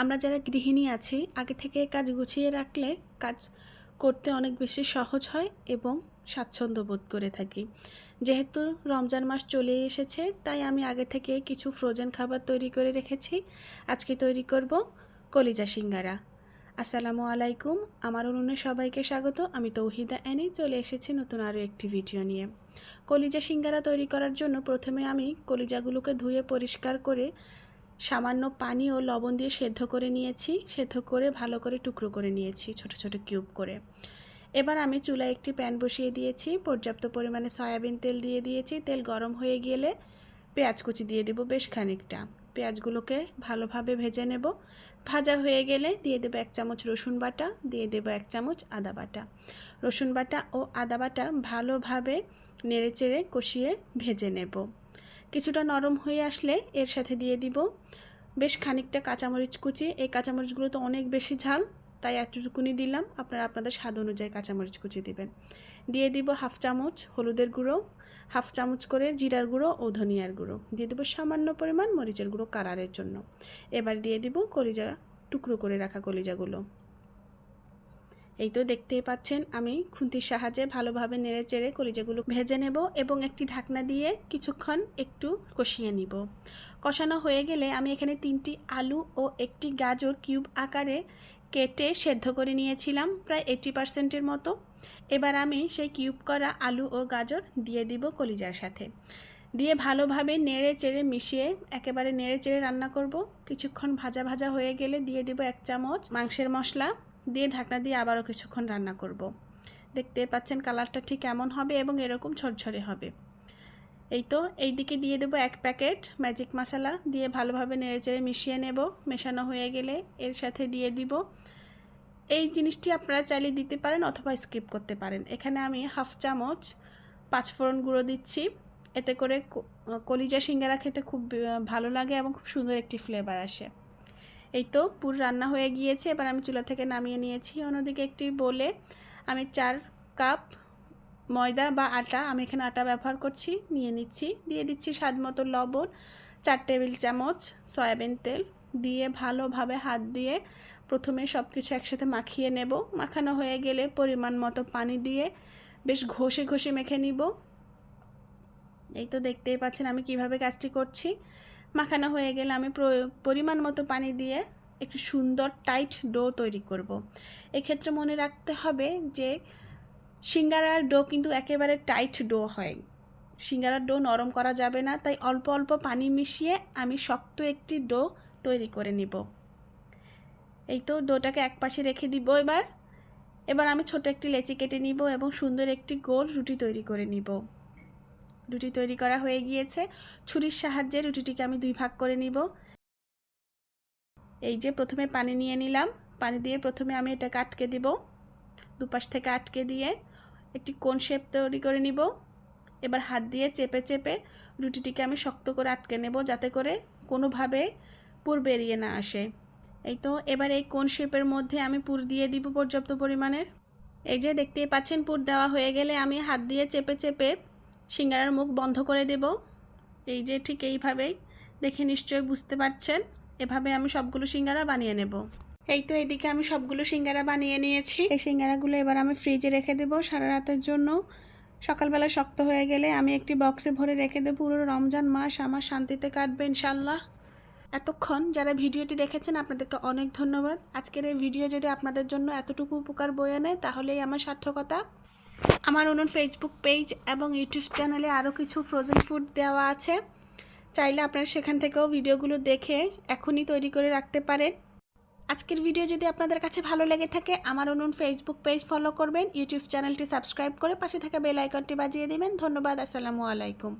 আমরা যারা গৃহিণী আছি, আগে থেকে কাজ গুছিয়ে রাখলে কাজ করতে অনেক বেশি সহজ হয় এবং স্বাচ্ছন্দ্য বোধ করে থাকি। যেহেতু রমজান মাস চলে এসেছে, তাই আমি আগে থেকে কিছু ফ্রোজেন খাবার তৈরি করে রেখেছি। আজকে তৈরি করব কলিজা সিঙ্গারা। আসসালামু আলাইকুম, আমার উনুনে সবাইকে স্বাগত। আমি তৌহিদা অ্যানি চলে এসেছি নতুন আরও একটি ভিডিও নিয়ে। কলিজা সিঙ্গারা তৈরি করার জন্য প্রথমে আমি কলিজাগুলোকে ধুয়ে পরিষ্কার করে সামান্য পানি ও লবণ দিয়ে সেদ্ধ করে নিয়েছি, সেদ্ধ করে ভালো করে টুকরো করে নিয়েছি, ছোট ছোট কিউব করে। এবার আমি চুলায় একটি প্যান বসিয়ে দিয়েছি, পর্যাপ্ত পরিমাণে সয়াবিন তেল দিয়ে দিয়েছি। তেল গরম হয়ে গেলে পেঁয়াজ কুচি দিয়ে দেবো বেশ খানিকটা। পেঁয়াজগুলোকে ভালোভাবে ভেজে নেব। ভাজা হয়ে গেলে দিয়ে দেবো এক চামচ রসুন বাটা, দিয়ে দেবো এক চামচ আদা বাটা। রসুন বাটা ও আদা বাটা ভালোভাবে নেড়েচেড়ে কষিয়ে ভেজে নেব। কিছুটা নরম হয়ে আসলে এর সাথে দিয়ে দিব। বেশ খানিকটা কাঁচামরিচ কুচি। এই কাঁচামরিচগুলো তো অনেক বেশি ঝাল, তাই এতটুকুনি দিলাম। আপনারা আপনাদের স্বাদ অনুযায়ী কাঁচামরিচ কুচি দিবেন। দিয়ে দিব হাফ চামচ হলুদের গুঁড়ো, হাফ চামচ করে জিরার গুঁড়ো ও ধনিয়ার গুঁড়ো। দিয়ে দেবো সামান্য পরিমাণ মরিচের গুঁড়ো কালারের জন্য। এবার দিয়ে দিব কলিজা, টুকরো করে রাখা কলিজাগুলো। এই তো দেখতেই পাচ্ছেন, আমি খুন্তির সাহায্যে ভালোভাবে নেড়ে চেড়ে কলিজাগুলো ভেজে নেব এবং একটি ঢাকনা দিয়ে কিছুক্ষণ একটু কষিয়ে নিব। কষানো হয়ে গেলে আমি এখানে তিনটি আলু ও একটি গাজর কিউব আকারে কেটে সেদ্ধ করে নিয়েছিলাম, প্রায় এইটি পার্সেন্টের মতো। এবার আমি সেই কিউব করা আলু ও গাজর দিয়ে দিব কলিজার সাথে। দিয়ে ভালোভাবে নেড়ে চেড়ে মিশিয়ে একেবারে নেড়ে চেড়ে রান্না করব। কিছুক্ষণ ভাজা ভাজা হয়ে গেলে দিয়ে দিব এক চামচ মাংসের মশলা। দিয়ে ঢাকনা দিয়ে আবারও কিছুক্ষণ রান্না করব। দেখতে পাচ্ছেন কালারটা ঠিক এমন হবে এবং এরকম ঝরঝরে হবে। এই তো, এই দিকে দিয়ে দেবো এক প্যাকেট ম্যাজিক মশলা দিয়ে ভালোভাবে নেড়েচেড়ে মিশিয়ে নেব। মেশানো হয়ে গেলে এর সাথে দিয়ে দিব। এই জিনিসটি আপনারা চাইলে দিতে পারেন অথবা স্কিপ করতে পারেন। এখানে আমি হাফ চামচ পাঁচফোড়ন গুঁড়ো দিচ্ছি। এতে করে কলিজা সিঙ্গারা খেতে খুব ভালো লাগে এবং খুব সুন্দর একটি ফ্লেভার আসে। এই তো পুর রান্না হয়ে গিয়েছে, এবার আমি চুলা থেকে নামিয়ে নিয়েছি। অন্যদিকে একটি বলে আমি চার কাপ ময়দা বা আটা, আমি এখানে আটা ব্যবহার করছি, নিয়ে নিচ্ছি। দিয়ে দিচ্ছি স্বাদ মতো লবণ, চার টেবিল চামচ সয়াবিন তেল। দিয়ে ভালোভাবে হাত দিয়ে প্রথমে সব কিছু একসাথে মাখিয়ে নেব। মাখানো হয়ে গেলে পরিমাণ মতো পানি দিয়ে বেশ ঘষে ঘষে মেখে নিব। এই তো দেখতেই পাচ্ছেন আমি কীভাবে কাজটি করছি। মাখানো হয়ে গেলে আমি পরিমাণ মতো পানি দিয়ে একটু সুন্দর টাইট ডো তৈরি করব। এক্ষেত্রে মনে রাখতে হবে যে সিঙ্গারার ডো কিন্তু একেবারে টাইট ডো হয়। সিঙ্গারার ডো নরম করা যাবে না, তাই অল্প অল্প পানি মিশিয়ে আমি শক্ত একটি ডো তৈরি করে নিব। এই তো ডোটাকে এক পাশে রেখে দিব এবার। এবার আমি ছোট একটি লেচি কেটে নিব এবং সুন্দর একটি গোল রুটি তৈরি করে নিব। রুটি তৈরি করা হয়ে গিয়েছে। ছুরির সাহায্যে রুটিটিকে আমি দুই ভাগ করে নিব। এই যে প্রথমে পানি নিয়ে নিলাম। পানি দিয়ে প্রথমে আমি এটাকে আটকে দিব। দুপাশ থেকে আটকে দিয়ে একটি কোন শেপ তৈরি করে নিব। এবার হাত দিয়ে চেপে চেপে রুটিটিকে আমি শক্ত করে আটকে নেব যাতে করে কোনোভাবে পুর বেরিয়ে না আসে। এই তো, এবার এই কোন শেপের মধ্যে আমি পুর দিয়ে দিব পর্যাপ্ত পরিমাণের এই যে দেখতেই পাচ্ছেন, পুর দেওয়া হয়ে গেলে আমি হাত দিয়ে চেপে চেপে সিঙ্গারার মুখ বন্ধ করে দেব। এই যে ঠিক এইভাবেই। দেখে নিশ্চয়ই বুঝতে পারছেন। এভাবে আমি সবগুলো সিঙ্গারা বানিয়ে নেব। এই তো এদিকে আমি সবগুলো সিঙ্গারা বানিয়ে নিয়েছি। এই সিঙ্গারাগুলো এবার আমি ফ্রিজে রেখে দেবো সারা রাতের জন্য। সকালবেলা শক্ত হয়ে গেলে আমি একটি বক্সে ভরে রেখে দেবো। পুরো রমজান মাস আমার শান্তিতে কাটবে ইনশাল্লাহ এতক্ষণ যারা ভিডিওটি দেখেছেন, আপনাদেরকে অনেক ধন্যবাদ। আজকের এই ভিডিও যদি আপনাদের জন্য এতটুকু উপকার বয়ে নেয়, তাহলেই আমার সার্থকতা। আমার উনুন ফেসবুক পেজ এবং ইউটিউব চ্যানেলে আরও কিছু ফ্রোজেন ফুড দেওয়া আছে। চাইলে আপনারা সেখান থেকেও ভিডিওগুলো দেখে এখনই তৈরি করে রাখতে পারেন। আজকের ভিডিও যদি আপনাদের কাছে ভালো লেগে থাকে, আমার অনুন ফেসবুক পেজ ফলো করবেন ইউটিউব চ্যানেলটি সাবস্ক্রাইব করে পাশে থাকা বেল আইকনটি বাজিয়ে দেবেন। ধন্যবাদ, আসসালামু আলাইকুম।